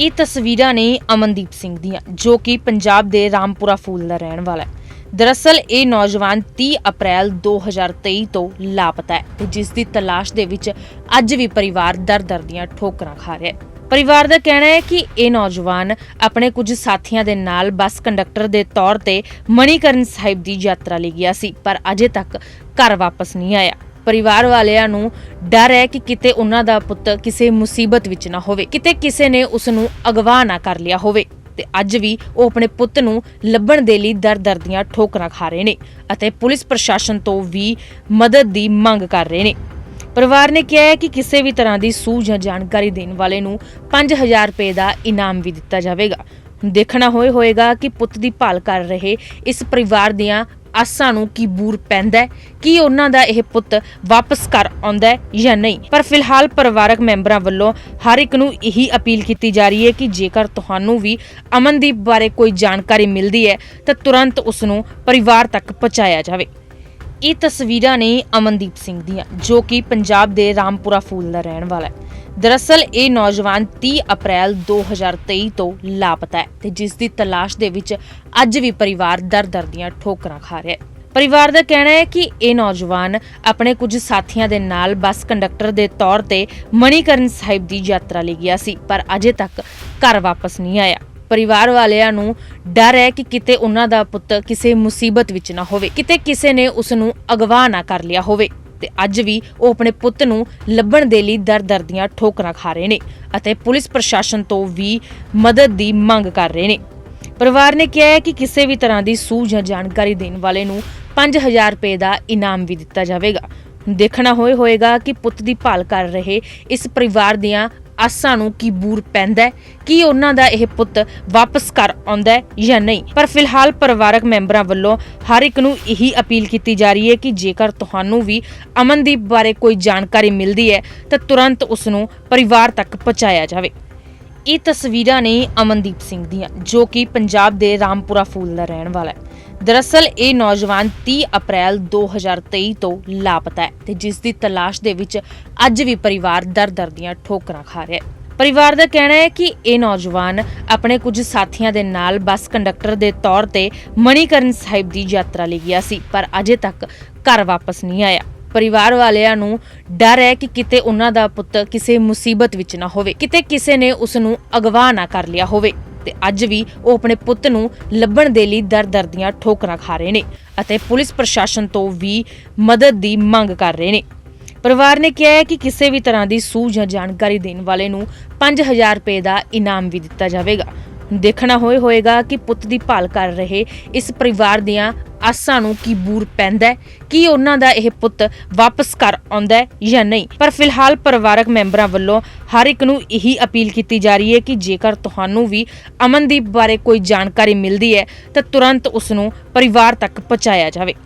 ਇਹ ਤਸਵੀਰਾਂ ਨੇ ਅਮਨਦੀਪ ਸਿੰਘ ਦੀਆਂ, ਜੋ ਕਿ ਪੰਜਾਬ ਦੇ ਰਾਮਪੁਰਾ ਫੂਲ ਦਾ ਰਹਿਣ ਵਾਲਾ ਹੈ। ਦਰਅਸਲ, ਇਹ ਨੌਜਵਾਨ 30 ਅਪ੍ਰੈਲ 2023 ਤੋਂ ਲਾਪਤਾ ਹੈ ਤੇ ਜਿਸ ਦੀ ਤਲਾਸ਼ ਦੇ ਵਿੱਚ ਅੱਜ ਵੀ ਪਰਿਵਾਰ ਦਰ-ਦਰ ਦੀਆਂ ਠੋਕਰਾਂ ਖਾ ਰਿਹਾ ਹੈ। ਪਰਿਵਾਰ ਦਾ ਕਹਿਣਾ ਹੈ ਕਿ ਇਹ ਨੌਜਵਾਨ ਆਪਣੇ ਕੁਝ ਸਾਥੀਆਂ ਦੇ ਨਾਲ ਬੱਸ ਕੰਡਕਟਰ ਦੇ ਤੌਰ ਤੇ ਮਣੀਕਰਨ ਸਾਹਿਬ ਦੀ ਯਾਤਰਾ ਲਈ ਗਿਆ ਸੀ, ਪਰ ਅਜੇ ਤੱਕ ਘਰ ਵਾਪਸ ਨਹੀਂ ਆਇਆ। ਪਰਿਵਾਰ ਵਾਲਿਆਂ ਨੂੰ ਡਰ ਹੈ ਕਿ ਕਿਤੇ ਉਹਨਾਂ ਦਾ ਪੁੱਤ ਕਿਸੇ ਮੁਸੀਬਤ ਵਿੱਚ ਨਾ ਹੋਵੇ, ਕਿਤੇ ਕਿਸੇ ਨੇ ਉਸ ਨੂੰ ਅਗਵਾ ਨਾ ਕਰ ਲਿਆ ਹੋਵੇ। ਤੇ ਅੱਜ ਵੀ ਉਹ ਆਪਣੇ ਪੁੱਤ ਨੂੰ ਲੱਭਣ ਦੇ ਲਈ ਦਰ-ਦਰ ਦੀਆਂ ਠੋਕਰਾਂ ਖਾ ਰਹੇ ਨੇ ਅਤੇ ਪੁਲਿਸ ਪ੍ਰਸ਼ਾਸਨ ਤੋਂ ਵੀ ਮਦਦ ਦੀ ਮੰਗ ਕਰ ਰਹੇ ਨੇ। ਪਰਿਵਾਰ ਨੇ ਕਿਹਾ ਹੈ ਕਿ ਕਿਸੇ ਵੀ ਤਰ੍ਹਾਂ ਦੀ ਸੂਝ ਜਾਂ ਜਾਣਕਾਰੀ ਦੇਣ ਵਾਲੇ ਨੂੰ 5000 ਰੁਪਏ ਦਾ ਇਨਾਮ ਵੀ ਦਿੱਤਾ ਜਾਵੇਗਾ। ਦੇਖਣਾ ਹੋਏ ਹੋਏਗਾ ਕਿ ਪੁੱਤ ਦੀ ਭਾਲ ਕਰ ਰਹੇ ਇਸ ਪਰਿਵਾਰ ਦੀਆਂ ਆਸਾਂ ਨੂੰ ਕੀ ਬੂਰ ਪੈਂਦਾ ਹੈ, ਕੀ ਉਹਨਾਂ ਦਾ ਇਹ ਪੁੱਤ ਵਾਪਸ ਘਰ ਆਉਂਦਾ ਹੈ ਜਾਂ ਨਹੀਂ। ਪਰ ਫਿਲਹਾਲ ਪਰਿਵਾਰਕ ਮੈਂਬਰਾਂ ਵੱਲੋਂ ਹਰ ਇੱਕ ਨੂੰ ਇਹੀ ਅਪੀਲ ਕੀਤੀ ਜਾ ਰਹੀ ਹੈ ਕਿ ਜੇਕਰ ਤੁਹਾਨੂੰ ਵੀ ਅਮਨਦੀਪ ਬਾਰੇ ਕੋਈ ਜਾਣਕਾਰੀ ਮਿਲਦੀ ਹੈ, ਤਾਂ ਤੁਰੰਤ ਉਸ ਨੂੰ ਪਰਿਵਾਰ ਤੱਕ ਪਹੁੰਚਾਇਆ ਜਾਵੇ। ਇਹ ਤਸਵੀਰਾਂ ਨੇ ਅਮਨਦੀਪ ਸਿੰਘ ਦੀਆਂ, ਜੋ ਕਿ ਪੰਜਾਬ ਦੇ ਰਾਮਪੁਰਾ ਫੂਲ ਦਾ ਰਹਿਣ ਵਾਲਾ ਹੈ। ਦਰਅਸਲ, ਇਹ ਨੌਜਵਾਨ 30 ਅਪ੍ਰੈਲ 2023 ਤੋਂ ਲਾਪਤਾ ਹੈ ਤੇ ਜਿਸ ਦੀ ਤਲਾਸ਼ ਦੇ ਵਿੱਚ ਅੱਜ ਵੀ ਪਰਿਵਾਰ ਦਰ-ਦਰ ਦੀਆਂ ਠੋਕਰਾਂ ਖਾ ਰਿਹਾ ਹੈ। ਪਰਿਵਾਰ ਦਾ ਕਹਿਣਾ ਹੈ ਕਿ ਇਹ ਨੌਜਵਾਨ ਆਪਣੇ ਕੁਝ ਸਾਥੀਆਂ ਦੇ ਨਾਲ ਬੱਸ ਕੰਡਕਟਰ ਦੇ ਤੌਰ ਤੇ ਮਣੀਕਰਨ ਸਾਹਿਬ ਦੀ ਯਾਤਰਾ ਲਈ ਗਿਆ ਸੀ, ਪਰ ਅਜੇ ਤੱਕ ਘਰ ਵਾਪਸ ਨਹੀਂ ਆਇਆ। ਪਰਿਵਾਰ ਵਾਲਿਆਂ ਨੂੰ ਡਰ ਹੈ ਕਿ ਕਿਤੇ ਉਹਨਾਂ ਦਾ ਪੁੱਤ ਕਿਸੇ ਮੁਸੀਬਤ ਵਿੱਚ ਨਾ ਹੋਵੇ, ਕਿਤੇ ਕਿਸੇ ਨੇ ਉਸ ਨੂੰ ਅਗਵਾ ਨਾ ਕਰ ਲਿਆ ਹੋਵੇ। ਤੇ ਅੱਜ ਵੀ ਉਹ ਆਪਣੇ ਪੁੱਤ ਨੂੰ ਲੱਭਣ ਦੇ ਲਈ ਦਰ-ਦਰ ਦੀਆਂ ਠੋਕਰਾਂ ਖਾ ਰਹੇ ਨੇ ਅਤੇ ਪੁਲਿਸ ਪ੍ਰਸ਼ਾਸਨ ਤੋਂ ਵੀ ਮਦਦ ਦੀ ਮੰਗ ਕਰ ਰਹੇ ਨੇ। ਪਰਿਵਾਰ ਨੇ ਕਿਹਾ ਹੈ ਕਿ ਕਿਸੇ ਵੀ ਤਰ੍ਹਾਂ ਦੀ ਸੂਝ ਜਾਂ ਜਾਣਕਾਰੀ ਦੇਣ ਵਾਲੇ ਨੂੰ 5000 ਰੁਪਏ ਦਾ ਇਨਾਮ ਵੀ ਦਿੱਤਾ ਜਾਵੇਗਾ। ਦੇਖਣਾ ਹੋਏ ਹੋਏਗਾ ਕਿ ਪੁੱਤ ਦੀ ਭਾਲ ਕਰ ਰਹੇ ਇਸ ਪਰਿਵਾਰ ਦੀਆਂ ਆਸਾਂ ਨੂੰ ਕੀ ਬੂਰ ਪੈਂਦਾ ਹੈ, ਕੀ ਉਹਨਾਂ ਦਾ ਇਹ ਪੁੱਤ ਵਾਪਸ ਘਰ ਆਉਂਦਾ ਹੈ ਜਾਂ ਨਹੀਂ। ਪਰ ਫਿਲਹਾਲ ਪਰਿਵਾਰਕ ਮੈਂਬਰਾਂ ਵੱਲੋਂ ਹਰ ਇੱਕ ਨੂੰ ਇਹੀ ਅਪੀਲ ਕੀਤੀ ਜਾ ਰਹੀ ਹੈ ਕਿ ਜੇਕਰ ਤੁਹਾਨੂੰ ਵੀ ਅਮਨਦੀਪ ਬਾਰੇ ਕੋਈ ਜਾਣਕਾਰੀ ਮਿਲਦੀ ਹੈ, ਤਾਂ ਤੁਰੰਤ ਉਸ ਨੂੰ ਪਰਿਵਾਰ ਤੱਕ ਪਹੁੰਚਾਇਆ ਜਾਵੇ। ਇਹ ਤਸਵੀਰਾਂ ਨੇ ਅਮਨਦੀਪ ਸਿੰਘ ਦੀਆਂ, ਜੋ ਕਿ ਪੰਜਾਬ ਦੇ ਰਾਮਪੁਰਾ ਫੂਲ ਦਾ ਰਹਿਣ ਵਾਲਾ ਹੈ। ਦਰਅਸਲ, ਇਹ ਨੌਜਵਾਨ 30 ਅਪ੍ਰੈਲ 2023 ਤੋਂ ਲਾਪਤਾ ਹੈ ਤੇ ਜਿਸ ਦੀ ਤਲਾਸ਼ ਦੇ ਵਿੱਚ ਅੱਜ ਵੀ ਪਰਿਵਾਰ ਦਰ-ਦਰ ਦੀਆਂ ਠੋਕਰਾਂ ਖਾ ਰਿਹਾ ਹੈ। ਪਰਿਵਾਰ ਦਾ ਕਹਿਣਾ ਹੈ ਕਿ ਇਹ ਨੌਜਵਾਨ ਆਪਣੇ ਕੁਝ ਸਾਥੀਆਂ ਦੇ ਨਾਲ ਬੱਸ ਕੰਡਕਟਰ ਦੇ ਤੌਰ ਤੇ ਮਣੀਕਰਨ ਸਾਹਿਬ ਦੀ ਯਾਤਰਾ ਲਈ ਗਿਆ ਸੀ, ਪਰ ਅਜੇ ਤੱਕ ਘਰ ਵਾਪਸ ਨਹੀਂ ਆਇਆ। ਪਰਿਵਾਰ ਵਾਲਿਆਂ ਨੂੰ ਡਰ ਹੈ ਕਿ ਕਿਤੇ ਉਹਨਾਂ ਦਾ ਪੁੱਤ ਕਿਸੇ ਮੁਸੀਬਤ ਵਿੱਚ ਨਾ ਹੋਵੇ, ਕਿਤੇ ਕਿਸੇ ਨੇ ਉਸ ਨੂੰ ਅਗਵਾ ਨਾ ਕਰ ਲਿਆ ਹੋਵੇ। ਤੇ ਅੱਜ ਵੀ ਉਹ ਆਪਣੇ ਪੁੱਤ ਨੂੰ ਲੱਭਣ ਦੇ ਲਈ ਦਰ-ਦਰ ਦੀਆਂ ਠੋਕਰਾਂ ਖਾ ਰਹੇ ਨੇ ਅਤੇ ਪੁਲਿਸ ਪ੍ਰਸ਼ਾਸਨ ਤੋਂ ਵੀ ਮਦਦ ਦੀ ਮੰਗ ਕਰ ਰਹੇ ਨੇ। ਪਰਿਵਾਰ ਨੇ ਕਿਹਾ ਹੈ ਕਿ ਕਿਸੇ ਵੀ ਤਰ੍ਹਾਂ ਦੀ ਸੂਝ ਜਾਂ ਜਾਣਕਾਰੀ ਦੇਣ ਵਾਲੇ ਨੂੰ 5000 ਰੁਪਏ ਦਾ ਇਨਾਮ ਵੀ ਦਿੱਤਾ ਜਾਵੇਗਾ। ਦੇਖਣਾ ਹੋਏ ਹੋਏਗਾ ਕਿ ਪੁੱਤ ਦੀ ਭਾਲ ਕਰ ਰਹੇ ਇਸ ਪਰਿਵਾਰ ਦੀਆਂ ਆਸਾਂ ਨੂੰ ਕੀ ਬੂਰ ਪੈਂਦਾ ਹੈ, ਕੀ ਉਹਨਾਂ ਦਾ ਇਹ ਪੁੱਤ ਵਾਪਸ ਘਰ ਆਉਂਦਾ ਹੈ ਜਾਂ ਨਹੀਂ। ਪਰ ਫਿਲਹਾਲ ਪਰਿਵਾਰਕ ਮੈਂਬਰਾਂ ਵੱਲੋਂ ਹਰ ਇੱਕ ਨੂੰ ਇਹੀ ਅਪੀਲ ਕੀਤੀ ਜਾ ਰਹੀ ਹੈ ਕਿ ਜੇਕਰ ਤੁਹਾਨੂੰ ਵੀ ਅਮਨਦੀਪ ਬਾਰੇ ਕੋਈ ਜਾਣਕਾਰੀ ਮਿਲਦੀ ਹੈ, ਤਾਂ ਤੁਰੰਤ ਉਸ ਨੂੰ ਪਰਿਵਾਰ ਤੱਕ ਪਹੁੰਚਾਇਆ ਜਾਵੇ।